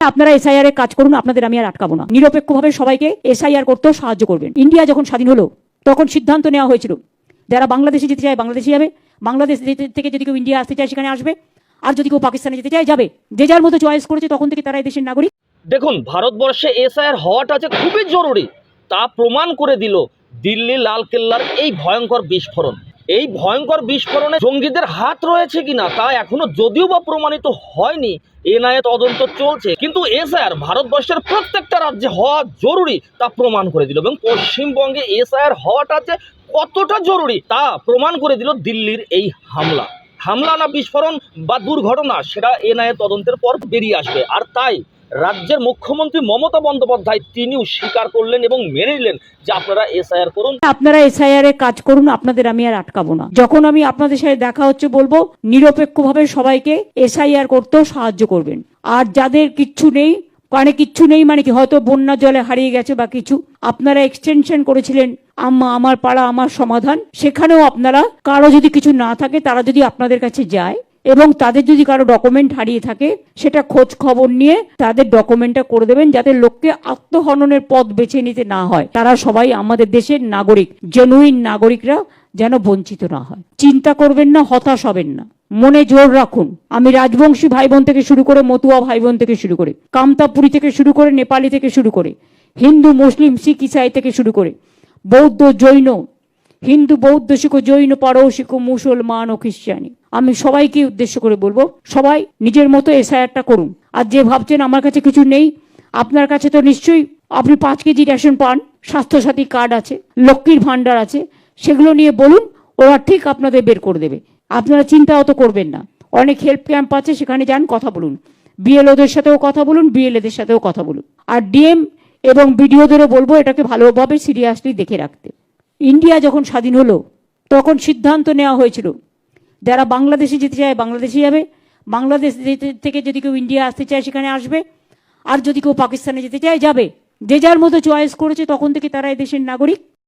আপনারা এসআইআর এর কাজ করুন, আপনাদের আমি আর আটকাবো না। নিরপেক্ষভাবে সবাইকে এসআইআর করতেও সাহায্য করবেন। ইন্ডিয়া যখন স্বাধীন হলো, তখন সিদ্ধান্ত নেওয়া হয়েছিল, যারা বাংলাদেশে যেতে চায় বাংলাদেশে যাবে। বাংলাদেশ থেকে যদি কেউ ইন্ডিয়া আসতে চায়, সেখানে আসবে। আর যদি কেউ পাকিস্তানে যেতে চায়, যাবে। যে যার মতো চয়েস করেছে, তখন থেকে তারা দেশের নাগরিক। দেখুন, ভারতবর্ষে এসআইআর হওয়াটা যে খুবই জরুরি, তা প্রমাণ করে দিল দিল্লি লালকেল্লার এই ভয়ঙ্কর বিস্ফোরণ। এই ভয়ঙ্কর বিস্ফোরণে জঙ্গিদের হাত রয়েছে কিনা তা এখনও যদিও বা প্রমাণিত হয়নি। এনআইএ তদন্ত চলছে। কিন্তু এসআইআর ভারতবর্ষের প্রত্যেকটা রাজ্যে হওয়া জরুরি তা প্রমাণ করে দিল এবং পশ্চিমবঙ্গে এসআইআর হওয়াটা যে কতটা জরুরি তা প্রমাণ করে দিল দিল্লির এই হামলা। হামলা না বিস্ফোরণ বা দুর্ঘটনা, সেটা এনআইএ তদন্তের পর বেরিয়ে আসবে। আর তাই রাজ্যের মুখ্যমন্ত্রী মমতা বন্দ্যোপাধ্যায় তিনিও স্বীকার করলেন এবং মেনে নিলেন যে আপনারা এসআইআর করুন। আপনারা এসআইআর এর কাজ করুন, আপনাদের আমি আর আটকাবো না। যখন আমি আপনাদের সাথে দেখা হচ্ছে বলব, নিরপেক্ষভাবে সবাইকে এসআইআর করতেও সাহায্য করবেন। আর যাদের কিচ্ছু নেই মানে কিচ্ছু নেই মানে কি, হয়তো বন্যা জলে হারিয়ে গেছে বা কিছু, আপনারা এক্সটেনশন করেছিলেন, আম্মা আমার পাড়া, আমার সমাধান, সেখানেও আপনারা, কারও যদি কিছু না থাকে, তারা যদি আপনাদের কাছে যায় এবং তাদের যদি কারও ডকুমেন্ট হারিয়ে থাকে, সেটা খোঁজ খবর নিয়ে তাদের ডকুমেন্টটা করে দেবেন যাতে লোককে আত্মহননের পথ বেছে নিতে না হয়। তারা সবাই আমাদের দেশের নাগরিক জেনুইন নাগরিকরা যেন বঞ্চিত না হয়। চিন্তা করবেন না, হতাশ হবেন না। মনে জোর রাখুন, আমি রাজবংশী ভাই বোন থেকে শুরু করে মতুয়া ভাই বোন থেকে শুরু করে, কামতাপুরি থেকে শুরু করে, নেপালি থেকে শুরু করে, হিন্দু, মুসলিম, শিখ, ইসাই থেকে শুরু করে, বৌদ্ধ, জৈন হিন্দু, বৌদ্ধ, শিখো, জৈন পারসিক মুসলমান ও খ্রিস্টানি। আমি সবাইকে উদ্দেশ্য করে বলব, সবাই নিজের মতো এসআইআরটা করুন। আর যে ভাবছেন আমার কাছে কিছু নেই, আপনার কাছে তো নিশ্চয়ই আপনি পাঁচ কেজি রেশন পান, স্বাস্থ্যসাথী কার্ড আছে, লক্ষ্মীর ভাণ্ডার আছে, সেগুলো নিয়ে বলুন, ওরা ঠিক আপনাদের বের করে দেবে। আপনারা চিন্তা অত করবেন না। অনেক হেল্প ক্যাম্প আছে, সেখানে যান, কথা বলুন। বিএলওদের সাথেও কথা বলুন, বিএলএদের সাথেও কথা বলুন। আর ডিএম এবং বিডিওদেরও বলব, এটাকে ভালোভাবে সিরিয়াসলি দেখে রাখতে। ইন্ডিয়া যখন স্বাধীন হলো, তখন সিদ্ধান্ত নেওয়া হয়েছিল, যারা বাংলাদেশে যেতে চায় বাংলাদেশে যাবে। বাংলাদেশ থেকে যদি কেউ ইন্ডিয়া আসতে চায়, সেখানে আসবে। আর যদি কেউ পাকিস্তানে যেতে চায়, যাবে। যে যার মতো চয়েস করেছে, তখন থেকে তারা এই দেশের নাগরিক।